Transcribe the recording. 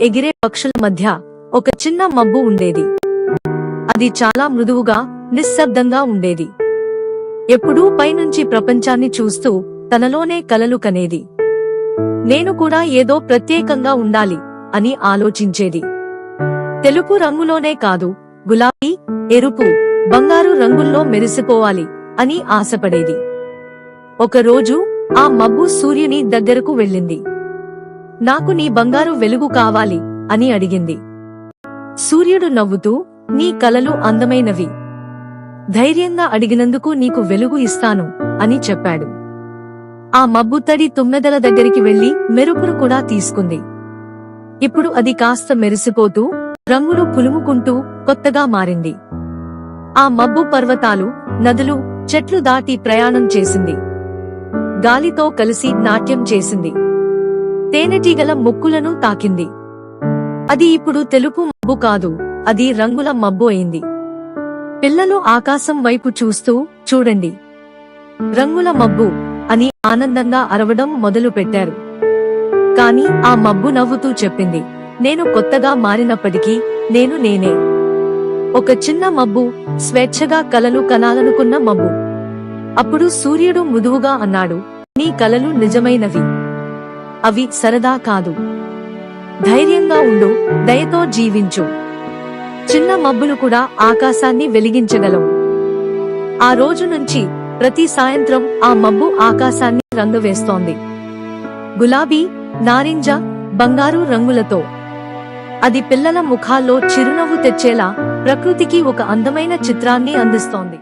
ఎగిరే పక్షుల మధ్య ఒక చిన్న మబ్బు ఉండేది. అది చాలా మృదువుగా నిశ్శబ్దంగా ఉండేది. ఎప్పుడూ పైనుంచి ప్రపంచాన్ని చూస్తూ తనలోనే కలలు కనేది. నేను కూడా ఏదో ప్రత్యేకంగా ఉండాలి అని ఆలోచించేది. తెలుపు రంగులోనే కాదు గులాబీ ఎరుపు బంగారు రంగుల్లో మెరిసిపోవాలి అని ఆశపడేది. ఒకరోజు ఆ మబ్బు సూర్యుని దగ్గరకు వెళ్ళింది. నాకు నీ బంగారు వెలుగు కావాలి అని అడిగింది. సూర్యుడు నవ్వుతూ నీ కలలు అందమైనవి. ధైర్యంగా అడిగినందుకు నీకు వెలుగు ఇస్తాను అని చెప్పాడు. ఆ మబ్బు తడి తుమ్మెదల దగ్గరికి వెళ్ళి మెరుపును కూడా తీసుకుంది. ఇప్పుడు అది కాస్త మెరిసిపోతూ రంగులు పులుముకుంటూ కొత్తగా మారింది. ఆ మబ్బు పర్వతాలు నదులు చెట్లు దాటి ప్రయాణం చేసింది. గాలితో కలిసి నాట్యం చేసింది. తేనెటీగల ముక్కులను తాకింది. అది ఇప్పుడు తెలుపు మబ్బు కాదు అది రంగుల మబ్బు అయింది. పిల్లలు ఆకాశం వైపు చూస్తూ చూడండి. రంగుల మబ్బు అని ఆనందంగా అరవడం మొదలు పెట్టారు కాని ఆ మబ్బు నవ్వుతూ చెప్పింది నేను కొత్తగా మారినప్పటికీ నేను నేనే. ఒక చిన్న మబ్బు స్వేచ్ఛగా కలలు కనాలనుకున్న మబ్బు. అప్పుడు సూర్యుడు మృదువుగా అన్నాడు నీ కలలు నిజమైనవి. అవి సరదా కాదు. ధైర్యంగా ఉండు దయతో జీవించు. చిన్న మబ్బులు కూడా ఆకాశాన్ని వెలిగించగలవు. ఆ రోజు నుంచి ప్రతి సాయంత్రం ఆ మబ్బు ఆకాశాన్ని రంగు వేస్తోంది. గులాబీ నారింజ బంగారు రంగులతో. అది పిల్లల ముఖాల్లో చిరునవ్వు తెచ్చేలా ప్రకృతికి ఒక అందమైన చిత్రాన్ని అందిస్తోంది.